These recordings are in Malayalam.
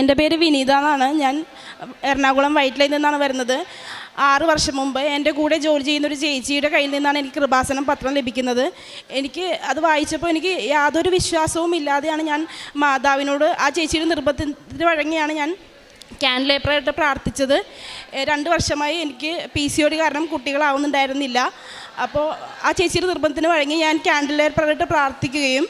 എന്റെ പേര് വിനീത എന്നാണ്. ഞാൻ എറണാകുളം വൈറ്റിലയിൽ നിന്നാണ് വരുന്നത്. ആറ് വർഷം മുമ്പ് എന്റെ കൂടെ ജോലി ചെയ്യുന്ന ഒരു ചേച്ചിയുടെ കയ്യിൽ നിന്നാണ് എനിക്ക് കൃപാസനം പത്രം ലഭിക്കുന്നത്. എനിക്ക് അത് വായിച്ചപ്പോൾ എനിക്ക് യാതൊരു വിശ്വാസവും ഇല്ലാതെയാണ് ഞാൻ മാതാവിനോട് ആ ചേച്ചിയുടെ നിർബന്ധത്തിന് വഴങ്ങിയാണ് ഞാൻ ക്യാൻ ലേപ്പറായിട്ട് പ്രാർത്ഥിച്ചത്. രണ്ട് വർഷമായി എനിക്ക് പി സി ഒടി കാരണം കുട്ടികളാവുന്നുണ്ടായിരുന്നില്ല. അപ്പോൾ ആ ചേച്ചിയുടെ നിർബന്ധത്തിന് വഴങ്ങി ഞാൻ ക്യാൻഡിൽ ലേപ്പറായിട്ട് പ്രാർത്ഥിക്കുകയും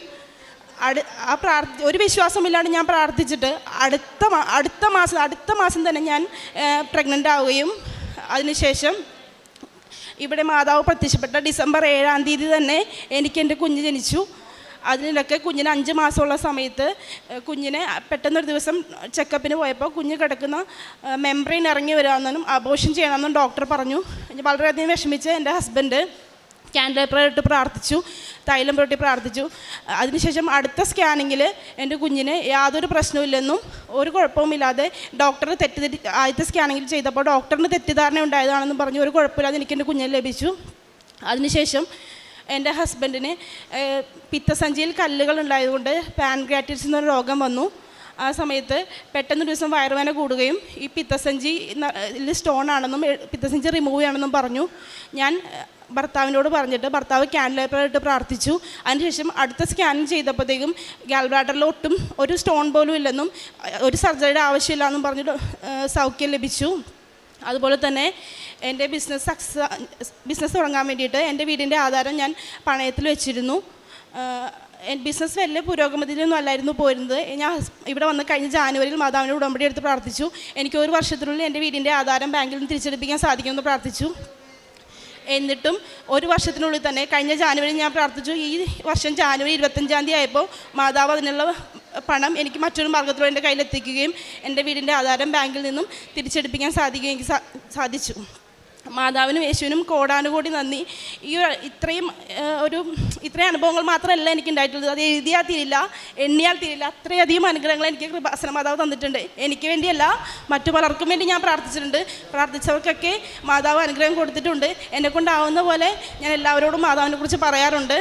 അടു ആ പ്രാർത്ഥി ഒരു വിശ്വാസമില്ലാണ്ട് ഞാൻ പ്രാർത്ഥിച്ചിട്ട് അടുത്ത അടുത്ത മാസം അടുത്ത മാസം തന്നെ ഞാൻ പ്രഗ്നന്റ് ആവുകയും അതിനുശേഷം ഇവിടെ മാതാവ് പ്രത്യക്ഷപ്പെട്ട ഡിസംബർ ഏഴാം തീയതി തന്നെ എനിക്ക് എന്റെ കുഞ്ഞ് ജനിച്ചു. അതിനിടയ്ക്ക് കുഞ്ഞിന് അഞ്ച് മാസമുള്ള സമയത്ത് കുഞ്ഞിനെ പെട്ടെന്നൊരു ദിവസം ചെക്കപ്പിന് പോയപ്പോൾ കുഞ്ഞ് കിടക്കുന്ന മെംബ്രെയിൻ ഇറങ്ങി വരാമെന്നും അബോഷൻ ചെയ്യണമെന്നും ഡോക്ടർ പറഞ്ഞു. വളരെയധികം വിഷമിച്ച് എന്റെ ഹസ്ബൻഡ് ക്യാൻഡിൽ ഇട്ട് പ്രാർത്ഥിച്ചു തൈലം പുരട്ടി പ്രാർത്ഥിച്ചു. അതിനുശേഷം അടുത്ത സ്കാനിങ്ങിൽ എന്റെ കുഞ്ഞിന് യാതൊരു പ്രശ്നവുമില്ലെന്നും ഒരു കുഴപ്പവുമില്ലാതെ ഡോക്ടർ തെറ്റിദ്ധരി ആദ്യത്തെ സ്കാനിങ്ങിൽ ചെയ്തപ്പോൾ ഡോക്ടറിന് തെറ്റിദ്ധാരണ ഉണ്ടായതാണെന്നും പറഞ്ഞു ഒരു കുഴപ്പമില്ലാതെ എനിക്ക് എന്റെ കുഞ്ഞിനെ ലഭിച്ചു. അതിനുശേഷം എന്റെ ഹസ്ബൻഡിന് പിത്തസഞ്ചിയിൽ കല്ലുകൾ ഉണ്ടായതുകൊണ്ട് പാൻക്രിയാറ്റിസ് എന്നൊരു രോഗം വന്നു. ആ സമയത്ത് പെട്ടെന്ന് ഒരു ദിവസം വയറുവേന കൂടുകയും ഈ പിത്തസഞ്ചി സ്റ്റോൺ ആണെന്നും പിത്തസഞ്ചി റിമൂവ് ചെയ്യണമെന്നും പറഞ്ഞു. ഞാൻ ഭർത്താവിനോട് പറഞ്ഞിട്ട് ഭർത്താവ് ക്യാൻഡിലേറ്ററായിട്ട് പ്രാർത്ഥിച്ചു. അതിനുശേഷം അടുത്ത സ്കാൻ ചെയ്തപ്പോഴത്തേക്കും ഗാൽബ്ലാഡറിൽ ഒട്ടും ഒരു സ്റ്റോൺ പോലും ഇല്ലെന്നും ഒരു സർജറിയുടെ ആവശ്യമില്ല എന്നും പറഞ്ഞിട്ട് സൗഖ്യം ലഭിച്ചു. അതുപോലെ തന്നെ എന്റെ ബിസിനസ് സക്സസ് ബിസിനസ് തുടങ്ങാൻ വേണ്ടിയിട്ട് എന്റെ വീടിന്റെ ആധാരം ഞാൻ പണയത്തിൽ വെച്ചിരുന്നു. ബിസിനസ് വലിയ പുരോഗമതിയിലൊന്നും അല്ലായിരുന്നു പോരുന്നത് ഞാൻ ഇവിടെ വന്ന് കഴിഞ്ഞ ജാനുവരിയിൽ മാതാവിന്റെ ഉടമ്പടി എടുത്ത് പ്രാർത്ഥിച്ചു. എനിക്ക് ഒരു വർഷത്തിനുള്ളിൽ എന്റെ വീടിന്റെ ആധാരം ബാങ്കിൽ നിന്ന് തിരിച്ചെടുപ്പിക്കാൻ സാധിക്കുമെന്ന് പ്രാർത്ഥിച്ചു. എന്നിട്ടും ഒരു വർഷത്തിനുള്ളിൽ തന്നെ കഴിഞ്ഞ ജാനുവരി ഞാൻ പ്രാർത്ഥിച്ചു. ഈ വർഷം ജാനുവരി ഇരുപത്തഞ്ചാം തീയതി ആയപ്പോൾ മാതാവ് അതിനുള്ള പണം എനിക്ക് മറ്റൊരു മാർഗത്തിലൂടെ എന്റെ കയ്യിലെത്തിക്കുകയും എന്റെ വീടിന്റെ ആധാരം ബാങ്കിൽ നിന്നും തിരിച്ചെടുപ്പിക്കാൻ സാധിക്കുകയും സാധിച്ചു. മാതാവിനും യേശുവിനും കോടാനുകോടി നന്ദി. ഈ ഇത്രയും ഒരു ഇത്രയും അനുഭവങ്ങൾ മാത്രമല്ല എനിക്ക് ഉണ്ടായിട്ടുള്ളത് അത് എഴുതിയാൽ തീരില്ല എണ്ണിയാൽ തീരില്ല. അത്രയധികം അനുഗ്രഹങ്ങൾ എനിക്ക് കൃപാസന മാതാവ് തന്നിട്ടുണ്ട്. എനിക്ക് വേണ്ടിയല്ല മറ്റു പലർക്കും വേണ്ടി ഞാൻ പ്രാർത്ഥിച്ചിട്ടുണ്ട്. പ്രാർത്ഥിച്ചവർക്കൊക്കെ മാതാവ് അനുഗ്രഹം കൊടുത്തിട്ടുണ്ട്. എന്നെ കൊണ്ടാവുന്ന പോലെ ഞാൻ എല്ലാവരോടും മാതാവിനെ കുറിച്ച് പറയാറുണ്ട്.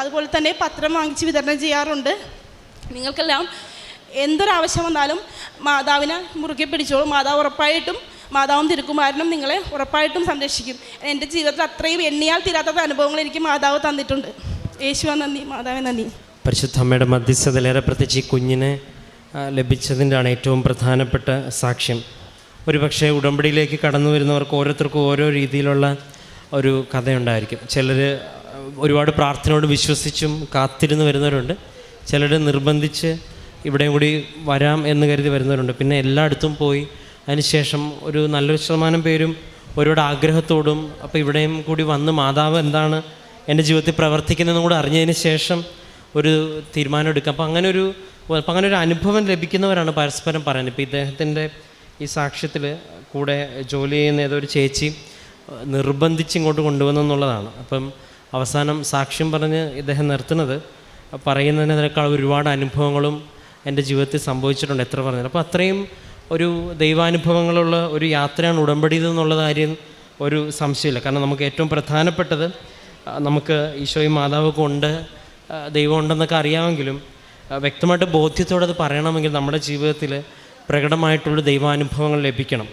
അതുപോലെ തന്നെ പത്രം വാങ്ങിച്ച് വിതരണം ചെയ്യാറുണ്ട്. നിങ്ങൾക്കെല്ലാം എന്തൊരാവശ്യം വന്നാലും മാതാവിനെ മുറുകെ പിടിച്ചോളൂ. മാതാവ് ഉറപ്പായിട്ടും മാതാവും തിരുക്കുമാരനും നിങ്ങളെ ഉറപ്പായിട്ടും സംരക്ഷിക്കും. എന്റെ ജീവിതത്തിൽ അത്രയും എണ്ണിയാൽ തീരാത്ത അനുഭവങ്ങൾ എനിക്ക് മാതാവ് തന്നിട്ടുണ്ട്. യേശുവ നന്ദി. മാതാവെ നന്ദി. പരിശുദ്ധ അമ്മയുടെ മധ്യസ്ഥതയിലേറെ പ്രത്യേകിച്ച് ഈ കുഞ്ഞിനെ ലഭിച്ചതിന്റെയാണ് ഏറ്റവും പ്രധാനപ്പെട്ട സാക്ഷ്യം. ഒരുപക്ഷെ ഉടമ്പടിയിലേക്ക് കടന്നു വരുന്നവർക്ക് ഓരോരുത്തർക്കും ഓരോ രീതിയിലുള്ള ഒരു കഥയുണ്ടായിരിക്കും. ചിലർ ഒരുപാട് പ്രാർത്ഥനയോട് വിശ്വസിച്ചും കാത്തിരുന്ന് വരുന്നവരുണ്ട്. ചിലർ നിർബന്ധിച്ച് ഇവിടെയും കൂടി വരാം എന്ന് കരുതി വരുന്നവരുണ്ട്. പിന്നെ എല്ലായിടത്തും പോയി അതിനുശേഷം ഒരു നല്ലൊരു ശതമാനം പേരും ഒരുപാട് ആഗ്രഹത്തോടും അപ്പോൾ ഇവിടെയും കൂടി വന്ന് മാതാവ് എന്താണ് എന്റെ ജീവിതത്തിൽ പ്രവർത്തിക്കുന്നതെന്നും കൂടെ അറിഞ്ഞതിന് ശേഷം ഒരു തീരുമാനം എടുക്കാം. അപ്പോൾ അങ്ങനെ ഒരു അപ്പം അങ്ങനെ ഒരു അനുഭവം ലഭിക്കുന്നവരാണ് പരസ്പരം പറയുന്നത്. ഇപ്പോൾ ഇദ്ദേഹത്തിന്റെ ഈ സാക്ഷ്യത്തിൽ കൂടെ ജോലി ചെയ്യുന്ന ഏതോ ഒരു ചേച്ചി നിർബന്ധിച്ച് ഇങ്ങോട്ട് കൊണ്ടുവന്നു എന്നുള്ളതാണ്. അപ്പം അവസാനം സാക്ഷ്യം പറഞ്ഞ് ഇദ്ദേഹം നിർത്തുന്നത് പറയുന്നതിനേക്കാൾ ഒരുപാട് അനുഭവങ്ങളും എന്റെ ജീവിതത്തിൽ സംഭവിച്ചിട്ടുണ്ട്. എത്ര പറഞ്ഞത് അപ്പോൾ അത്രയും ഒരു ദൈവാനുഭവങ്ങളുള്ള ഒരു യാത്രയാണ് ഉടമ്പടി എന്നുള്ള കാര്യം ഒരു സംശയമില്ല. കാരണം നമുക്ക് ഏറ്റവും പ്രധാനപ്പെട്ടത് നമുക്ക് ഈശോയും മാതാവൊക്കെ ഉണ്ട് ദൈവം ഉണ്ടെന്നൊക്കെ അറിയാമെങ്കിലും വ്യക്തമായിട്ട് ബോധ്യത്തോടെ അത് പറയണമെങ്കിൽ നമ്മുടെ ജീവിതത്തിൽ പ്രകടമായിട്ടുള്ള ദൈവാനുഭവങ്ങൾ ലഭിക്കണം.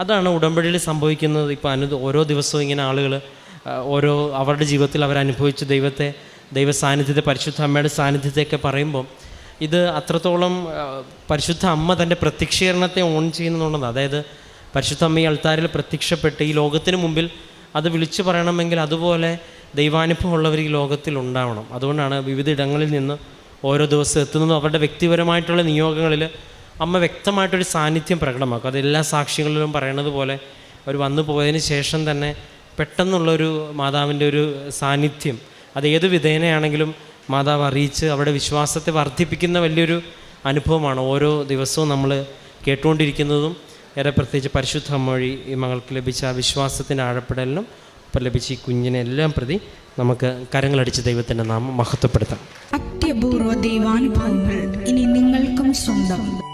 അതാണ് ഉടമ്പടിയിൽ സംഭവിക്കുന്നത്. ഇപ്പോൾ അനു ഓരോ ദിവസവും ഇങ്ങനെ ആളുകൾ ഓരോ അവരുടെ ജീവിതത്തിൽ അവരനുഭവിച്ച ദൈവത്തെ ദൈവ സാന്നിധ്യത്തെ പരിശുദ്ധ അമ്മയുടെ സാന്നിധ്യത്തെയൊക്കെ പറയുമ്പോൾ ഇത് അത്രത്തോളം പരിശുദ്ധ അമ്മ തന്റെ പ്രത്യക്ഷീകരണത്തെ ഓൺ ചെയ്യുന്നുണ്ടെന്ന്. അതായത് പരിശുദ്ധ അമ്മ ഈ അൾത്താരിൽ പ്രത്യക്ഷപ്പെട്ട് ഈ ലോകത്തിന് മുമ്പിൽ അത് വിളിച്ചു പറയണമെങ്കിൽ അതുപോലെ ദൈവാനുഭവം ഉള്ളവർ ഈ ലോകത്തിൽ ഉണ്ടാവണം. അതുകൊണ്ടാണ് വിവിധ ഇടങ്ങളിൽ നിന്ന് ഓരോ ദിവസം എത്തുന്നതും അവരുടെ വ്യക്തിപരമായിട്ടുള്ള നിയോഗങ്ങളിൽ അമ്മ വ്യക്തമായിട്ടൊരു സാന്നിധ്യം പ്രകടമാക്കും. അത് എല്ലാ സാക്ഷികളിലും പറയണത് പോലെ അവർ വന്നു പോയതിന് ശേഷം തന്നെ പെട്ടെന്നുള്ളൊരു മാതാവിന്റെ ഒരു സാന്നിധ്യം. അത് ഏത് വിധേനയാണെങ്കിലും മാതാവ് അറിയിച്ച് അവിടെ വിശ്വാസത്തെ വർദ്ധിപ്പിക്കുന്ന വലിയൊരു അനുഭവമാണ് ഓരോ ദിവസവും നമ്മൾ കേട്ടുകൊണ്ടിരിക്കുന്നതും. ഏറെ പ്രത്യേകിച്ച് പരിശുദ്ധ മൊഴി ഈ മകൾക്ക് ലഭിച്ച ആ വിശ്വാസത്തിന്റെ ആഴപ്പെടലിനും ഒപ്പം ലഭിച്ച ഈ കുഞ്ഞിനെ എല്ലാം പ്രതി നമുക്ക് കരങ്ങളടിച്ച് ദൈവത്തിന്റെ നാമം മഹത്വപ്പെടുത്താം. അത്യപൂർവ ദൈവാനുഭവങ്ങൾ ഇനി നിങ്ങൾക്കും സ്വന്തം.